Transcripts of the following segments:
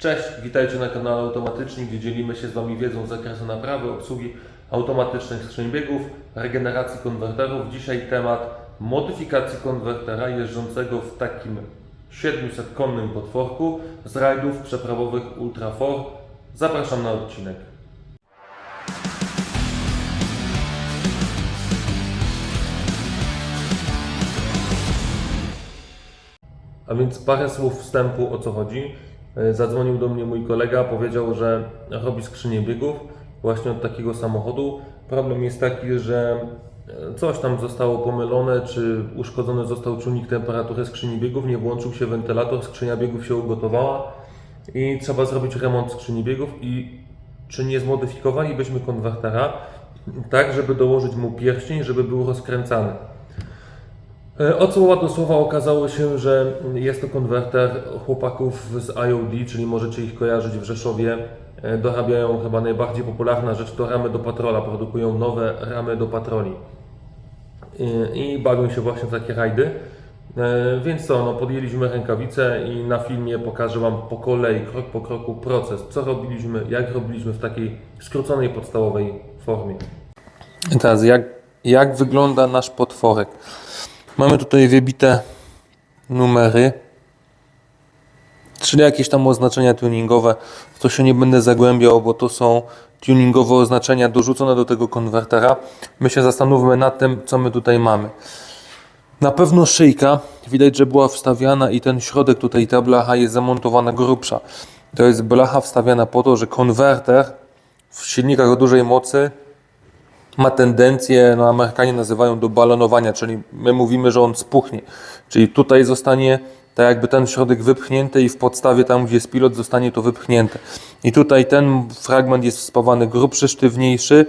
Cześć, witajcie na kanale Automatyczni, gdzie dzielimy się z Wami wiedzą z zakresu naprawy, obsługi automatycznych skrzyń biegów, regeneracji konwerterów. Dzisiaj temat modyfikacji konwertera jeżdżącego w takim 700-konnym potworku z rajdów przeprawowych Ultra 4. Zapraszam na odcinek. A więc parę słów wstępu o co chodzi. E, Zadzwonił do mnie mój kolega, powiedział, że robi skrzynię biegów właśnie od takiego samochodu. Problem jest taki, że e, coś tam zostało pomylone, czy uszkodzony został czujnik temperatury skrzyni biegów, nie włączył się wentylator, skrzynia biegów się ugotowała i trzeba zrobić remont skrzyni biegów i czy nie zmodyfikowalibyśmy konwertera tak, żeby dołożyć mu pierścień, żeby był rozkręcany. E, Od słowa do słowa okazało się, że jest to konwerter chłopaków z IOD, czyli możecie ich kojarzyć w Rzeszowie. E, Dorabiają chyba najbardziej popularna rzecz to ramy do patrola, produkują nowe ramy do patroli. I, i bawią się właśnie w takie rajdy. E, Więc co, no podjęliśmy rękawice i na filmie pokażę Wam po kolei, krok po kroku proces, co robiliśmy, jak robiliśmy w takiej skróconej, podstawowej formie. Teraz jak, jak wygląda nasz potworek? Mamy tutaj wybite numery, czyli jakieś tam oznaczenia tuningowe. W to się nie będę zagłębiał, bo to są tuningowe oznaczenia dorzucone do tego konwertera. My się zastanówmy nad tym, co my tutaj mamy. Na pewno szyjka, widać, że była wstawiana i ten środek tutaj, ta blacha jest zamontowana grubsza. To jest blacha wstawiana po to, że konwerter w silnikach o dużej mocy ma tendencję, no Amerykanie nazywają do balonowania, czyli my mówimy, że on spuchnie. Czyli tutaj zostanie tak jakby ten środek wypchnięty i w podstawie tam, gdzie jest pilot, zostanie to wypchnięte. I tutaj ten fragment jest spawany grubszy, sztywniejszy.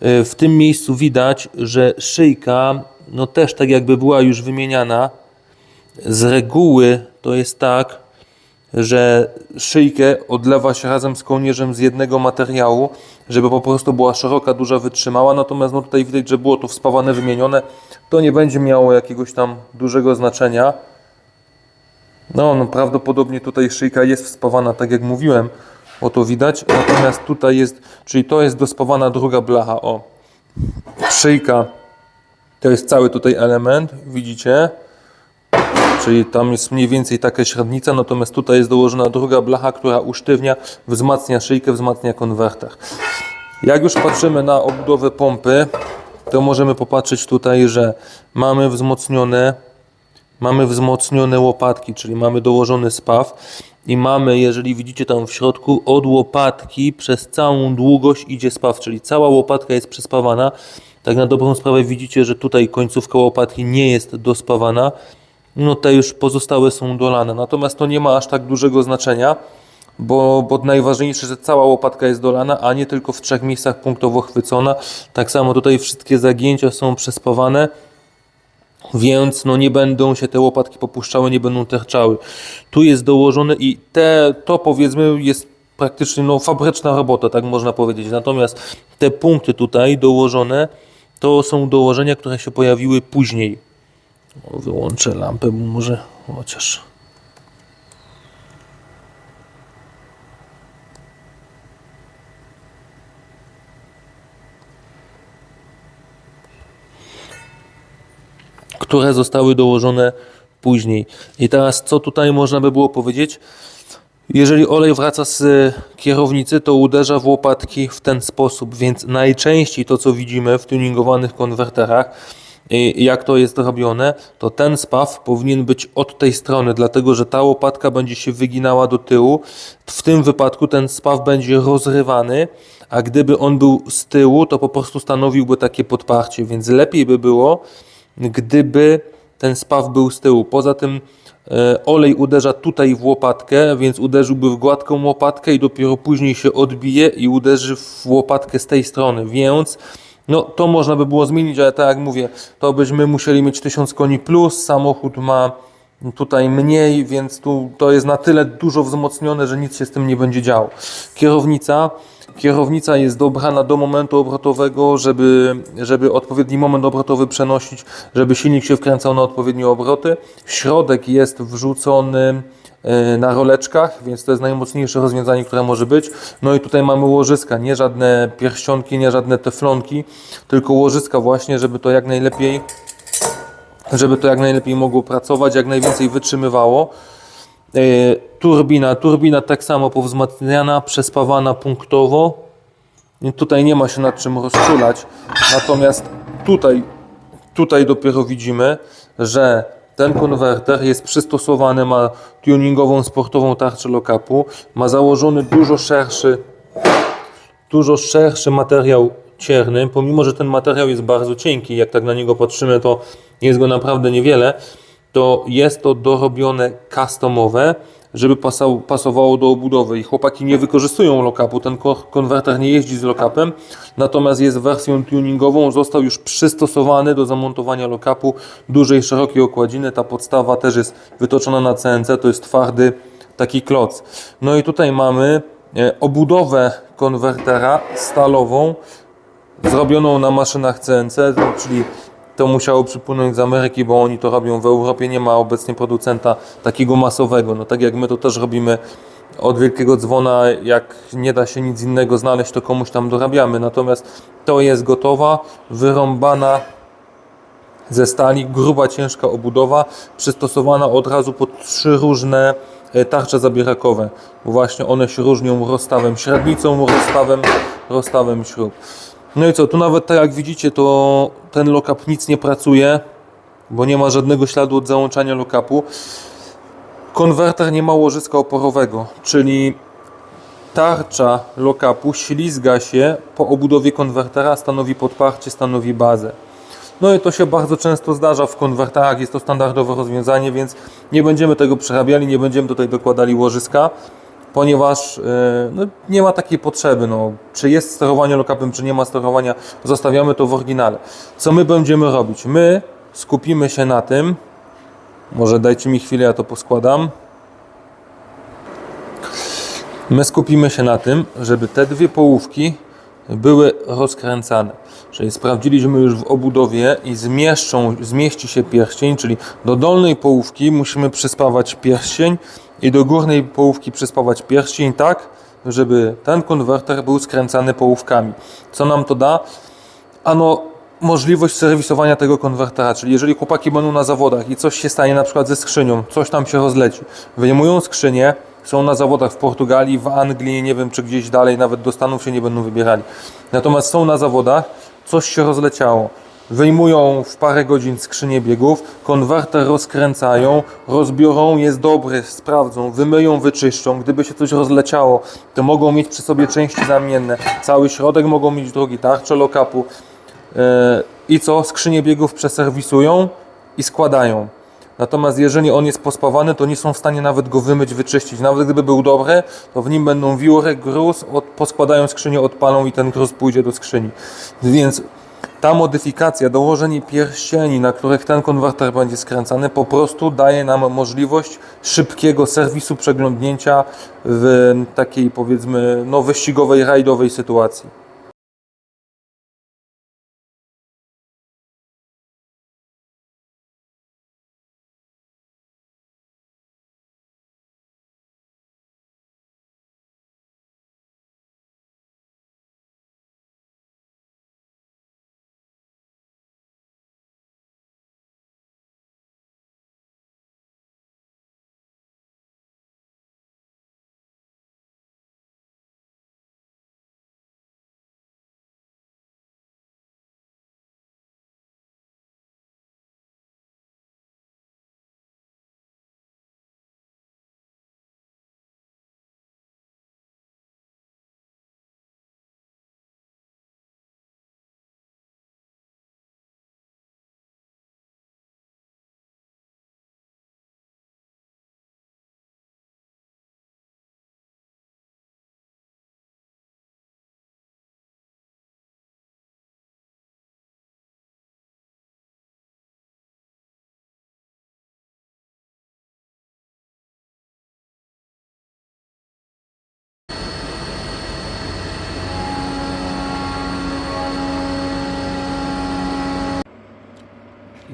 Yy, W tym miejscu widać, że szyjka, no też tak jakby była już wymieniana. Z reguły to jest tak, że szyjkę odlewa się razem z kołnierzem z jednego materiału, żeby po prostu była szeroka, duża, wytrzymała. Natomiast no tutaj widać, że było to wspawane, wymienione. To nie będzie miało jakiegoś tam dużego znaczenia. No, no prawdopodobnie tutaj szyjka jest wspawana, tak jak mówiłem, o to widać. Natomiast tutaj jest, czyli to jest dospawana druga blacha. O, szyjka to jest cały tutaj element, widzicie? Czyli tam jest mniej więcej taka średnica, natomiast tutaj jest dołożona druga blacha, która usztywnia, wzmacnia szyjkę, wzmacnia konwerter. Jak już patrzymy na obudowę pompy, to możemy popatrzeć tutaj, że mamy wzmocnione, mamy wzmocnione łopatki, czyli mamy dołożony spaw i mamy, jeżeli widzicie tam w środku, od łopatki przez całą długość idzie spaw, czyli cała łopatka jest przespawana. Tak na dobrą sprawę widzicie, że tutaj końcówka łopatki nie jest dospawana no te już pozostałe są dolane. Natomiast to nie ma aż tak dużego znaczenia, bo, bo najważniejsze, że cała łopatka jest dolana, a nie tylko w trzech miejscach punktowo chwycona. Tak samo tutaj wszystkie zagięcia są przespawane, więc no nie będą się te łopatki popuszczały, nie będą terczały. Tu jest dołożone i te, to powiedzmy jest praktycznie no, fabryczna robota, tak można powiedzieć. Natomiast te punkty tutaj dołożone, to są dołożenia, które się pojawiły później. Wyłączę lampę, bo może chociaż. Które zostały dołożone później. I teraz, co tutaj można by było powiedzieć? Jeżeli olej wraca z kierownicy, to uderza w łopatki w ten sposób, więc najczęściej to, co widzimy w tuningowanych konwerterach, i jak to jest robione, to ten spaw powinien być od tej strony, dlatego że ta łopatka będzie się wyginała do tyłu. W tym wypadku ten spaw będzie rozrywany, a gdyby on był z tyłu, to po prostu stanowiłby takie podparcie, więc lepiej by było, gdyby ten spaw był z tyłu. Poza tym e, olej uderza tutaj w łopatkę, więc uderzyłby w gładką łopatkę i dopiero później się odbije i uderzy w łopatkę z tej strony, więc no to można by było zmienić, ale tak jak mówię, to byśmy musieli mieć 1000 koni plus, samochód ma tutaj mniej, więc tu to jest na tyle dużo wzmocnione, że nic się z tym nie będzie działo. Kierownica Kierownica jest dobrana do momentu obrotowego, żeby, żeby odpowiedni moment obrotowy przenosić, żeby silnik się wkręcał na odpowiednie obroty. Środek jest wrzucony na roleczkach, więc to jest najmocniejsze rozwiązanie, które może być. No i tutaj mamy łożyska, nie żadne pierścionki, nie żadne teflonki, tylko łożyska właśnie, żeby to jak najlepiej żeby to jak najlepiej mogło pracować, jak najwięcej wytrzymywało. E, turbina, turbina tak samo powzmacniana, przespawana punktowo. Tutaj nie ma się nad czym rozczulać. Natomiast tutaj, tutaj dopiero widzimy, że ten konwerter jest przystosowany, ma tuningową sportową tarczę lock-upu, ma założony dużo szerszy dużo szerszy materiał cierny, pomimo że ten materiał jest bardzo cienki, jak tak na niego patrzymy, to jest go naprawdę niewiele, to jest to dorobione customowe, żeby pasał, pasowało do obudowy i chłopaki nie wykorzystują lock-upu, ten ko- konwerter nie jeździ z lock-upem, natomiast jest wersją tuningową, został już przystosowany do zamontowania lock-upu dużej, szerokiej okładziny, ta podstawa też jest wytoczona na CNC, to jest twardy taki kloc. No i tutaj mamy e, obudowę konwertera stalową, zrobioną na maszynach CNC, czyli to musiało przypłynąć z Ameryki, bo oni to robią w Europie. Nie ma obecnie producenta takiego masowego. No tak jak my to też robimy od wielkiego dzwona, jak nie da się nic innego znaleźć, to komuś tam dorabiamy. Natomiast to jest gotowa, wyrąbana ze stali, gruba, ciężka obudowa, przystosowana od razu pod trzy różne e, tarcze zabierakowe. Właśnie one się różnią rozstawem średnicą, rozstawem, rozstawem śrub. No i co, tu nawet tak jak widzicie, to ten lock-up nic nie pracuje, bo nie ma żadnego śladu od załączania lock-upu. Konwerter nie ma łożyska oporowego, czyli tarcza lock-upu ślizga się po obudowie konwertera, stanowi podparcie, stanowi bazę. No i to się bardzo często zdarza w konwerterach, jest to standardowe rozwiązanie, więc nie będziemy tego przerabiali, nie będziemy tutaj dokładali łożyska, ponieważ e, no, nie ma takiej potrzeby. No, czy jest sterowanie lock-upem, czy nie ma sterowania, zostawiamy to w oryginale. Co my będziemy robić? My skupimy się na tym, może dajcie mi chwilę, ja to poskładam. My skupimy się na tym, żeby te dwie połówki były rozkręcane. Czyli sprawdziliśmy już w obudowie i zmieszczą, zmieści się pierścień, czyli do dolnej połówki musimy przyspawać pierścień i do górnej połówki przyspawać pierścień tak, żeby ten konwerter był skręcany połówkami. Co nam to da? ano możliwość serwisowania tego konwertera, czyli jeżeli chłopaki będą na zawodach i coś się stanie na przykład ze skrzynią, coś tam się rozleci, wyjmują skrzynię, są na zawodach w Portugalii, w Anglii, nie wiem czy gdzieś dalej, nawet do Stanów się nie będą wybierali. Natomiast są na zawodach, coś się rozleciało. Wyjmują w parę godzin skrzynię biegów, konwerter rozkręcają, rozbiorą, jest dobry, sprawdzą, wymyją, wyczyszczą. Gdyby się coś rozleciało, to mogą mieć przy sobie części zamienne. Cały środek mogą mieć drugi, tarczę lock-upu. Yy, I co? Skrzynię biegów przeserwisują i składają. Natomiast jeżeli on jest pospawany, to nie są w stanie nawet go wymyć, wyczyścić. Nawet gdyby był dobry, to w nim będą wióry, gruz, od, poskładają skrzynię, odpalą i ten gruz pójdzie do skrzyni. Więc ta modyfikacja, dołożenie pierścieni, na których ten konwerter będzie skręcany, po prostu daje nam możliwość szybkiego serwisu, przeglądnięcia w takiej powiedzmy no, wyścigowej, rajdowej sytuacji.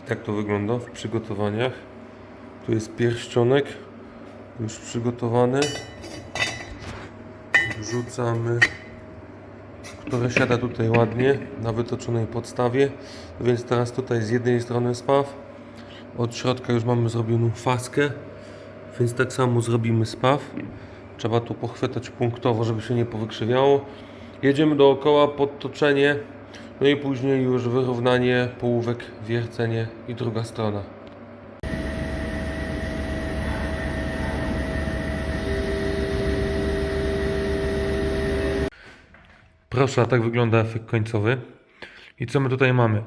Tak to wygląda w przygotowaniach. Tu jest pierścionek, już przygotowany. Wrzucamy, które siada tutaj ładnie na wytoczonej podstawie. Więc teraz tutaj z jednej strony spaw, od środka już mamy zrobioną faskę, więc tak samo zrobimy spaw. Trzeba tu pochwytać punktowo, żeby się nie powykrzywiało. Jedziemy dookoła, podtoczenie, no i później już wyrównanie, połówek, wiercenie i druga strona. Proszę, tak wygląda efekt końcowy. I co my tutaj mamy?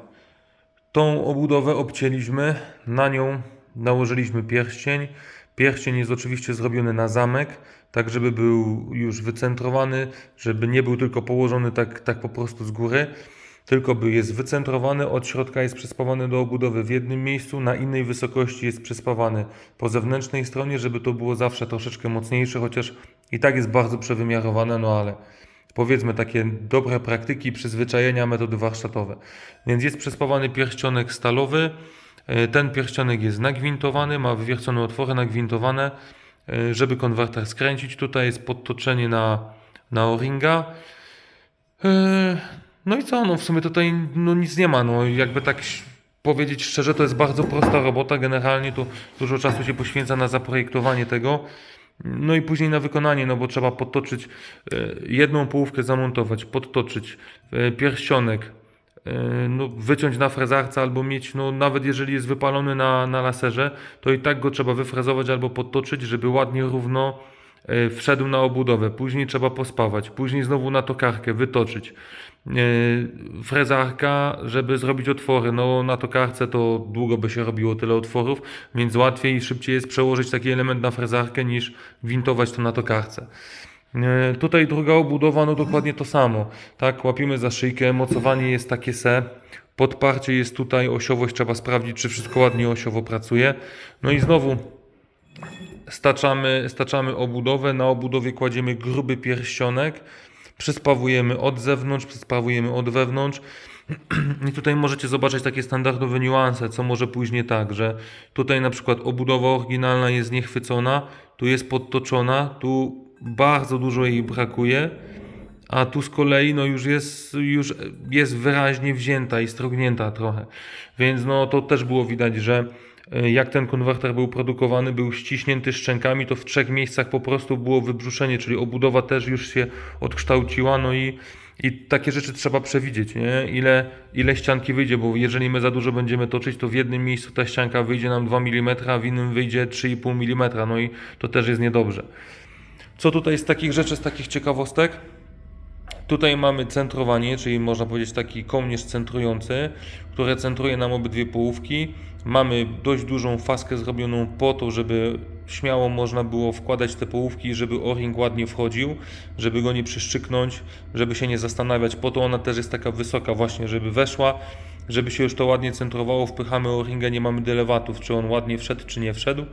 Tą obudowę obcięliśmy, na nią nałożyliśmy pierścień. Pierścień jest oczywiście zrobiony na zamek, tak żeby był już wycentrowany, żeby nie był tylko położony tak, tak po prostu z góry, tylko by jest wycentrowany, od środka jest przyspawany do obudowy w jednym miejscu, na innej wysokości jest przyspawany po zewnętrznej stronie, żeby to było zawsze troszeczkę mocniejsze, chociaż i tak jest bardzo przewymiarowane, no ale powiedzmy takie dobre praktyki, przyzwyczajenia, metody warsztatowe. Więc jest przespawany pierścionek stalowy. E, Ten pierścionek jest nagwintowany, ma wywiercone otwory nagwintowane, e, żeby konwerter skręcić. Tutaj jest podtoczenie na, na o-ringa. No i co, no w sumie tutaj no nic nie ma, no. Jakby tak powiedzieć szczerze, to jest bardzo prosta robota, generalnie tu dużo czasu się poświęca na zaprojektowanie tego, no i później na wykonanie, no bo trzeba podtoczyć e, jedną połówkę, zamontować, podtoczyć e, pierścionek, e, no, wyciąć na frezarce albo mieć, no nawet jeżeli jest wypalony na, na laserze, to i tak go trzeba wyfrezować albo podtoczyć, żeby ładnie równo wszedł na obudowę. Później trzeba pospawać, później znowu na tokarkę wytoczyć. E, Frezarka, żeby zrobić otwory. No na tokarce to długo by się robiło tyle otworów, więc łatwiej i szybciej jest przełożyć taki element na frezarkę niż wintować to na tokarce. E, Tutaj druga obudowa, no dokładnie to samo. Tak, łapiemy za szyjkę, mocowanie jest takie se. Podparcie jest tutaj, osiowość trzeba sprawdzić, czy wszystko ładnie osiowo pracuje. No i znowu staczamy, staczamy obudowę, na obudowie kładziemy gruby pierścionek, przyspawujemy od zewnątrz, przyspawujemy od wewnątrz. I tutaj możecie zobaczyć takie standardowe niuanse, co może później tak, że tutaj na przykład obudowa oryginalna jest niechwycona, tu jest podtoczona, tu bardzo dużo jej brakuje, a tu z kolei no już jest, już jest wyraźnie wzięta i strognięta trochę. Więc no to też było widać, że jak ten konwerter był produkowany, był ściśnięty szczękami, to w trzech miejscach po prostu było wybrzuszenie, czyli obudowa też już się odkształciła, no i, i takie rzeczy trzeba przewidzieć, nie? Ile, ile ścianki wyjdzie, bo jeżeli my za dużo będziemy toczyć, to w jednym miejscu ta ścianka wyjdzie nam 2 mm, a w innym wyjdzie 3,5 mm, no i to też jest niedobrze. Co tutaj z takich rzeczy, z takich ciekawostek? Tutaj mamy centrowanie, czyli można powiedzieć taki kołnierz centrujący, które centruje nam obydwie połówki. Mamy dość dużą faskę zrobioną po to, żeby śmiało można było wkładać te połówki, żeby o-ring ładnie wchodził, żeby go nie przyszczyknąć, żeby się nie zastanawiać. Po to ona też jest taka wysoka właśnie, żeby weszła, żeby się już to ładnie centrowało. Wpychamy o-ringa, nie mamy dylewatów, czy on ładnie wszedł, czy nie wszedł.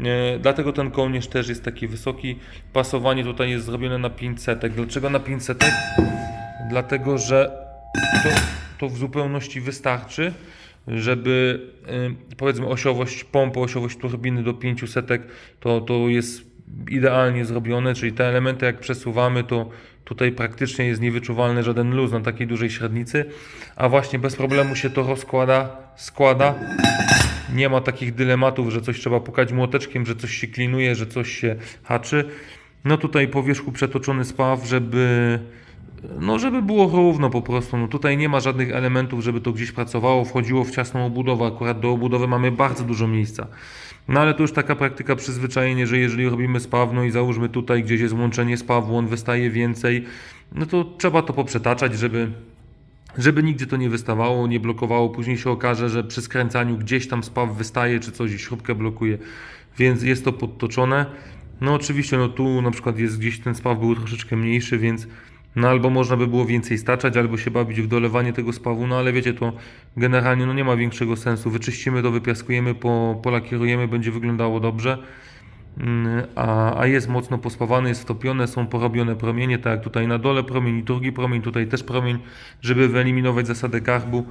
E, Dlatego ten kołnierz też jest taki wysoki. Pasowanie tutaj jest zrobione na 500. Dlaczego na 500? Dlatego, że to, to w zupełności wystarczy, żeby e, powiedzmy osiowość pompy, osiowość turbiny do 500 to, to jest idealnie zrobione, czyli te elementy jak przesuwamy, to tutaj praktycznie jest niewyczuwalny żaden luz na takiej dużej średnicy, a właśnie bez problemu się to rozkłada, składa nie ma takich dylematów, że coś trzeba pukać młoteczkiem, że coś się klinuje, że coś się haczy. No tutaj po wierzchu przetoczony spaw, żeby no żeby było równo po prostu. No tutaj nie ma żadnych elementów, żeby to gdzieś pracowało, wchodziło w ciasną obudowę. Akurat do obudowy mamy bardzo dużo miejsca. No ale to już taka praktyka przyzwyczajenie, że jeżeli robimy spaw, no i załóżmy tutaj gdzieś jest łączenie spawu, on wystaje więcej, no to trzeba to poprzetaczać, żeby żeby nigdzie to nie wystawało, nie blokowało. Później się okaże, że przy skręcaniu gdzieś tam spaw wystaje, czy coś i śrubkę blokuje, więc jest to podtoczone. No oczywiście, no tu na przykład jest gdzieś ten spaw był troszeczkę mniejszy, więc no albo można by było więcej staczać, albo się bawić w dolewanie tego spawu, no ale wiecie, to generalnie no nie ma większego sensu. Wyczyścimy to, wypiaskujemy, po, polakierujemy, będzie wyglądało dobrze. Mm, a, a jest mocno pospawany, jest wtopione, są porobione promienie, tak jak tutaj na dole promień i drugi promień, tutaj też promień, żeby wyeliminować zasadę karbu.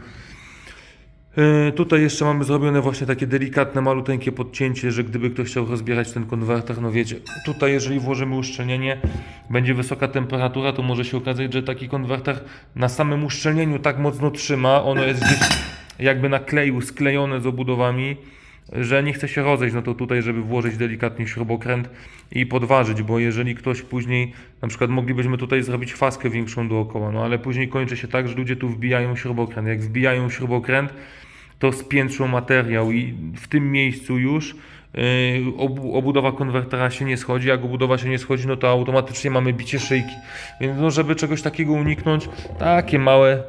Yy, Tutaj jeszcze mamy zrobione właśnie takie delikatne, maluteńkie podcięcie, że gdyby ktoś chciał rozbierać ten konwerter, no wiecie, tutaj jeżeli włożymy uszczelnienie, będzie wysoka temperatura, to może się okazać, że taki konwerter na samym uszczelnieniu tak mocno trzyma, ono jest gdzieś jakby na kleju sklejone z obudowami, że nie chce się rozejść, no to tutaj, żeby włożyć delikatnie śrubokręt i podważyć, bo jeżeli ktoś później, na przykład moglibyśmy tutaj zrobić faskę większą dookoła, no ale później kończy się tak, że ludzie tu wbijają śrubokręt. Jak wbijają śrubokręt, to spiętrzą materiał i w tym miejscu już obu, obudowa konwertera się nie schodzi, jak obudowa się nie schodzi, no to automatycznie mamy bicie szyjki. Więc no, żeby czegoś takiego uniknąć, takie małe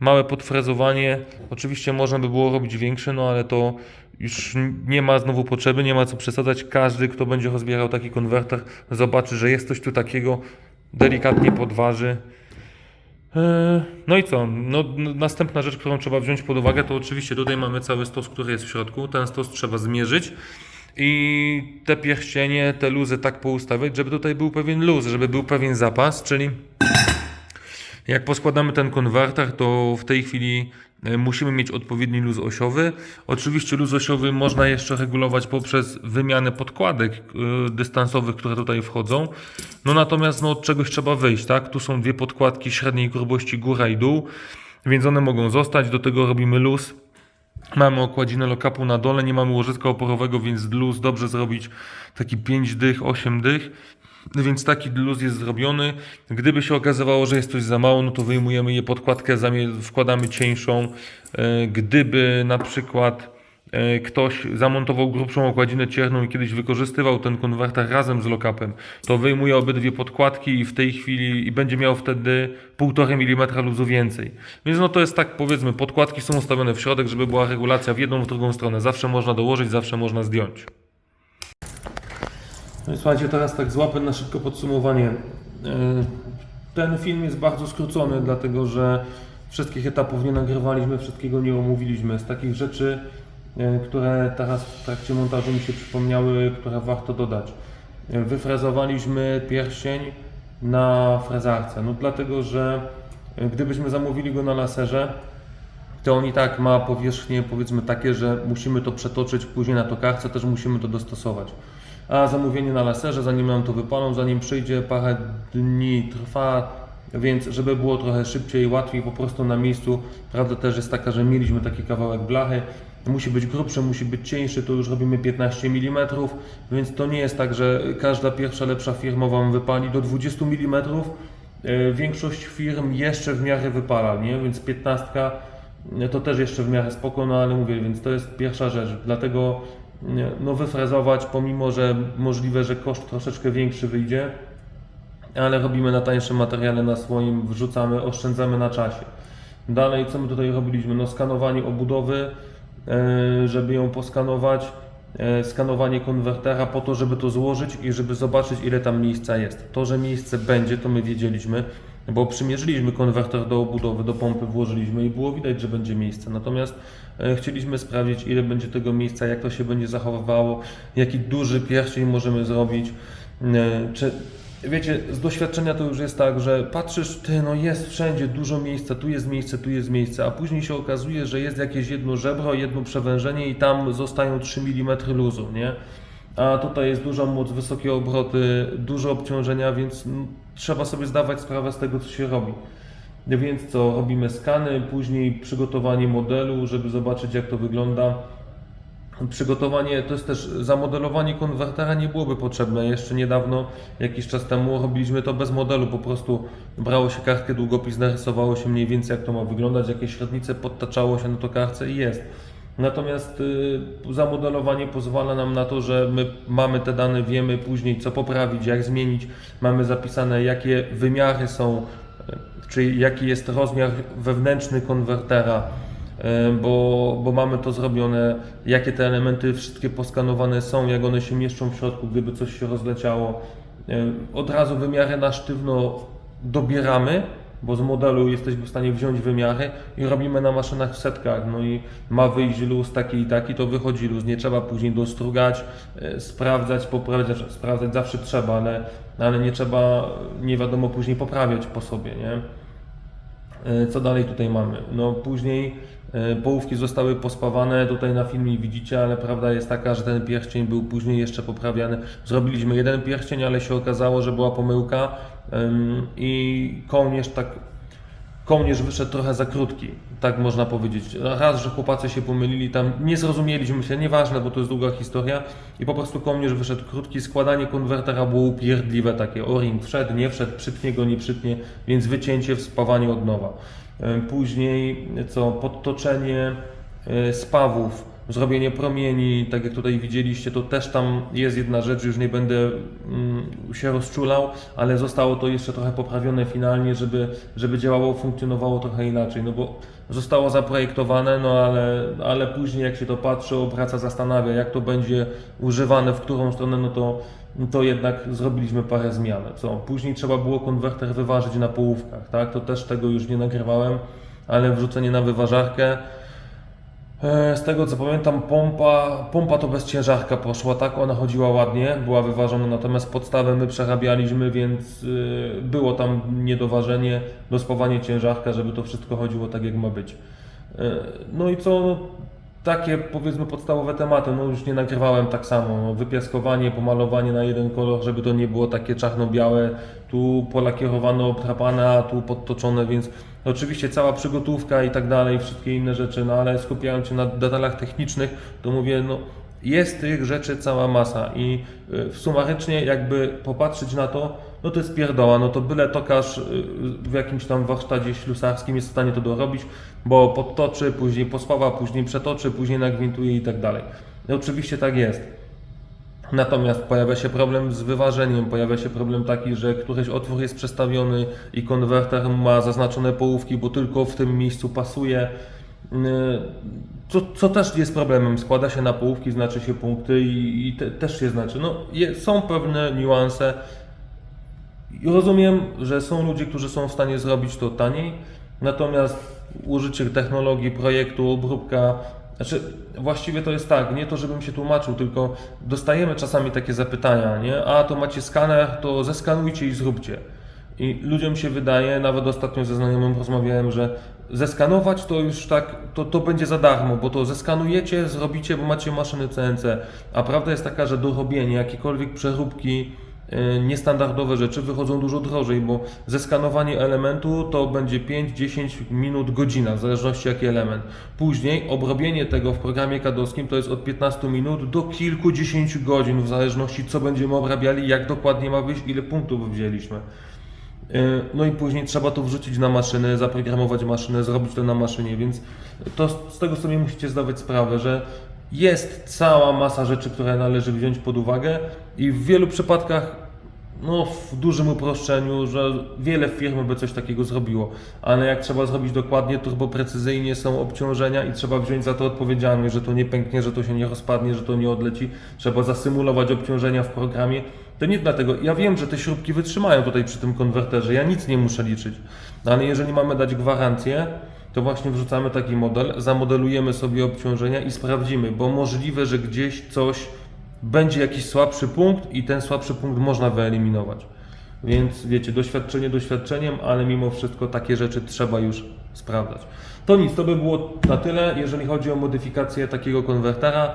małe podfrezowanie. Oczywiście można by było robić większe, no ale to już nie ma znowu potrzeby, nie ma co przesadzać. Każdy, kto będzie rozbierał taki konwerter, zobaczy, że jest coś tu takiego, delikatnie podważy. Eee, No i co? No, następna rzecz, którą trzeba wziąć pod uwagę, to oczywiście tutaj mamy cały stos, który jest w środku. Ten stos trzeba zmierzyć i te pierścienie, te luzy tak poustawiać, żeby tutaj był pewien luz, żeby był pewien zapas, czyli jak poskładamy ten konwerter, to w tej chwili e, musimy mieć odpowiedni luz osiowy. Oczywiście luz osiowy można jeszcze regulować poprzez wymianę podkładek e, dystansowych, które tutaj wchodzą. No natomiast no, od czegoś trzeba wyjść, tak? Tu są dwie podkładki średniej grubości góra i dół, więc one mogą zostać. Do tego robimy luz. Mamy okładzinę lokapu na dole, nie mamy łożyska oporowego, więc luz dobrze zrobić taki 5 dych, 8 dych. Więc taki luz jest zrobiony. Gdyby się okazywało, że jest coś za mało, no to wyjmujemy je podkładkę, wkładamy cieńszą. E, Gdyby na przykład e, ktoś zamontował grubszą okładzinę cierną i kiedyś wykorzystywał ten konwerter razem z lockupem, to wyjmuje obydwie podkładki i w tej chwili i będzie miał wtedy 1,5 mm luzu więcej. Więc no to jest tak powiedzmy, podkładki są ustawione w środek, żeby była regulacja w jedną, w drugą stronę. Zawsze można dołożyć, zawsze można zdjąć. No i słuchajcie, teraz tak złapę na szybko podsumowanie. Yy, Ten film jest bardzo skrócony, dlatego że wszystkich etapów nie nagrywaliśmy, wszystkiego nie omówiliśmy. Z takich rzeczy, yy, które teraz w trakcie montażu mi się przypomniały, które warto dodać. Yy, Wyfrezowaliśmy pierścień na frezarce, no dlatego że gdybyśmy zamówili go na laserze, to on i tak ma powierzchnie powiedzmy takie, że musimy to przetoczyć później na tokarce, też musimy to dostosować. A zamówienie na laserze, zanim nam to wypalą, zanim przyjdzie, parę dni trwa, więc żeby było trochę szybciej, łatwiej po prostu na miejscu, prawda też jest taka, że mieliśmy taki kawałek blachy, musi być grubszy, musi być cieńszy, to już robimy 15 mm, więc to nie jest tak, że każda pierwsza lepsza firma Wam wypali do 20 mm. E, Większość firm jeszcze w miarę wypala, nie? więc 15 to też jeszcze w miarę spoko, no ale mówię, więc to jest pierwsza rzecz. Dlatego no wyfrezować, pomimo że możliwe, że koszt troszeczkę większy wyjdzie, ale robimy na tańszym materiale na swoim, wrzucamy, oszczędzamy na czasie. Dalej, co my tutaj robiliśmy? No skanowanie obudowy, e, żeby ją poskanować, e, skanowanie konwertera po to, żeby to złożyć i żeby zobaczyć ile tam miejsca jest. To, że miejsce będzie, to my wiedzieliśmy, bo przymierzyliśmy konwerter do obudowy, do pompy włożyliśmy i było widać, że będzie miejsce. Natomiast e, chcieliśmy sprawdzić ile będzie tego miejsca, jak to się będzie zachowywało, jaki duży pierścień możemy zrobić, e, czy Wiecie, z doświadczenia to już jest tak, że patrzysz, ty, no jest wszędzie dużo miejsca, tu jest miejsce, tu jest miejsce, a później się okazuje, że jest jakieś jedno żebro, jedno przewężenie i tam zostają 3 mm luzu, nie? A tutaj jest duża moc, wysokie obroty, dużo obciążenia, więc trzeba sobie zdawać sprawę z tego, co się robi. Więc co, robimy skany, później przygotowanie modelu, żeby zobaczyć jak to wygląda. Przygotowanie, to jest też zamodelowanie konwertera nie byłoby potrzebne. Jeszcze niedawno, jakiś czas temu, robiliśmy to bez modelu. Po prostu brało się kartkę, długopis, narysowało się mniej więcej, jak to ma wyglądać, jakie średnice podtaczało się na to kartce i jest. Natomiast y, zamodelowanie pozwala nam na to, że my mamy te dane, wiemy później, co poprawić, jak zmienić. Mamy zapisane, jakie wymiary są, y, czyli jaki jest rozmiar wewnętrzny konwertera. E, bo, bo mamy to zrobione, jakie te elementy wszystkie poskanowane są, jak one się mieszczą w środku, gdyby coś się rozleciało. E, Od razu wymiary na sztywno dobieramy, bo z modelu jesteśmy w stanie wziąć wymiary i robimy na maszynach w setkach. No i ma wyjść luz taki i taki, to wychodzi luz. Nie trzeba później dostrugać, e, sprawdzać, poprawiać, znaczy sprawdzać zawsze trzeba, ale, ale nie trzeba, nie wiadomo, później poprawiać po sobie, nie? E, Co dalej tutaj mamy? No później e, połówki zostały pospawane, tutaj na filmie widzicie, ale prawda jest taka, że ten pierścień był później jeszcze poprawiany. Zrobiliśmy jeden pierścień, ale się okazało, że była pomyłka i kołnierz tak kołnierz wyszedł trochę za krótki, tak można powiedzieć. Raz, że chłopacy się pomylili, tam nie zrozumieliśmy się, nieważne, bo to jest długa historia i po prostu kołnierz wyszedł krótki, składanie konwertera było upierdliwe takie, o-ring wszedł, nie wszedł, przytnie go, nie przytnie, więc wycięcie, spawanie od nowa. Później co, podtoczenie y, spawów, zrobienie promieni, tak jak tutaj widzieliście, to też tam jest jedna rzecz, już nie będę mm, się rozczulał, ale zostało to jeszcze trochę poprawione finalnie, żeby, żeby działało, funkcjonowało trochę inaczej, no bo zostało zaprojektowane, no ale, ale później jak się to patrzy, obraca, zastanawia, jak to będzie używane, w którą stronę, no to, no to jednak zrobiliśmy parę zmian. Co? Później trzeba było konwerter wyważyć na połówkach, tak? To też tego już nie nagrywałem, ale wrzucenie na wyważarkę, Z tego co pamiętam, pompa, pompa to bez ciężarka poszła, tak? Ona chodziła ładnie, była wyważona, natomiast podstawę my przerabialiśmy, więc y, było tam niedoważenie, dospawanie ciężarka, żeby to wszystko chodziło tak jak ma być. E, No i co? Takie powiedzmy podstawowe tematy, no już nie nagrywałem tak samo, no, wypiaskowanie, pomalowanie na jeden kolor, żeby to nie było takie czarno-białe, tu polakierowane, obtrapane, a tu podtoczone, więc oczywiście cała przygotówka i tak dalej, wszystkie inne rzeczy, no ale skupiając się na detalach technicznych, to mówię, no jest tych rzeczy cała masa i y, sumarycznie jakby popatrzeć na to, no to jest pierdoła, no to byle tokarz y, w jakimś tam warsztacie ślusarskim jest w stanie to dorobić, bo podtoczy, później pospawa, później przetoczy, później nagwintuje i tak dalej. No oczywiście tak jest. Natomiast pojawia się problem z wyważeniem, pojawia się problem taki, że któryś otwór jest przestawiony i konwerter ma zaznaczone połówki, bo tylko w tym miejscu pasuje. Yy, Co, co też jest problemem, składa się na połówki, znaczy się punkty i, i te, też się znaczy. No, je, są pewne niuanse. Rozumiem, że są ludzie, którzy są w stanie zrobić to taniej, natomiast użycie technologii, projektu, obróbka, znaczy właściwie to jest tak, nie to żebym się tłumaczył, tylko dostajemy czasami takie zapytania, nie? A to macie skaner, to zeskanujcie i zróbcie. I ludziom się wydaje, nawet ostatnio ze znajomym rozmawiałem, że zeskanować to już tak, to, to będzie za darmo, bo to zeskanujecie, zrobicie, bo macie maszyny CNC. A prawda jest taka, że do robienia jakiejkolwiek przeróbki, niestandardowe rzeczy wychodzą dużo drożej, bo zeskanowanie elementu to będzie 5-10 minut, godzina, w zależności jaki element. Później obrobienie tego w programie kadowskim to jest od 15 minut do kilkudziesięciu godzin, w zależności co będziemy obrabiali, jak dokładnie ma wyjść, ile punktów wzięliśmy. Yy, No i później trzeba to wrzucić na maszynę, zaprogramować maszynę, zrobić to na maszynie, więc to z tego sobie musicie zdawać sprawę, że jest cała masa rzeczy, które należy wziąć pod uwagę i w wielu przypadkach, no w dużym uproszczeniu, że wiele firm by coś takiego zrobiło, ale jak trzeba zrobić dokładnie, turbo precyzyjnie są obciążenia i trzeba wziąć za to odpowiedzialność, że to nie pęknie, że to się nie rozpadnie, że to nie odleci, trzeba zasymulować obciążenia w programie. To nie dlatego, ja wiem, że te śrubki wytrzymają tutaj przy tym konwerterze, ja nic nie muszę liczyć, ale jeżeli mamy dać gwarancję, to właśnie wrzucamy taki model, zamodelujemy sobie obciążenia i sprawdzimy, bo możliwe, że gdzieś coś będzie jakiś słabszy punkt i ten słabszy punkt można wyeliminować. Więc wiecie, doświadczenie doświadczeniem, ale mimo wszystko takie rzeczy trzeba już sprawdzać. To nic, to by było na tyle, jeżeli chodzi o modyfikację takiego konwertera.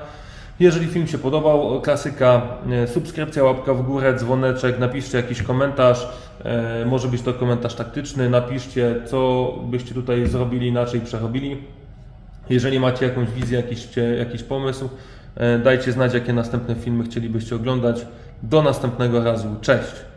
Jeżeli film się podobał, klasyka, e, subskrypcja, łapka w górę, dzwoneczek, napiszcie jakiś komentarz, e, może być to komentarz taktyczny, napiszcie co byście tutaj zrobili inaczej, przerobili. Jeżeli macie jakąś wizję, jakiś, jakiś pomysł, e, dajcie znać, jakie następne filmy chcielibyście oglądać. Do następnego razu. Cześć!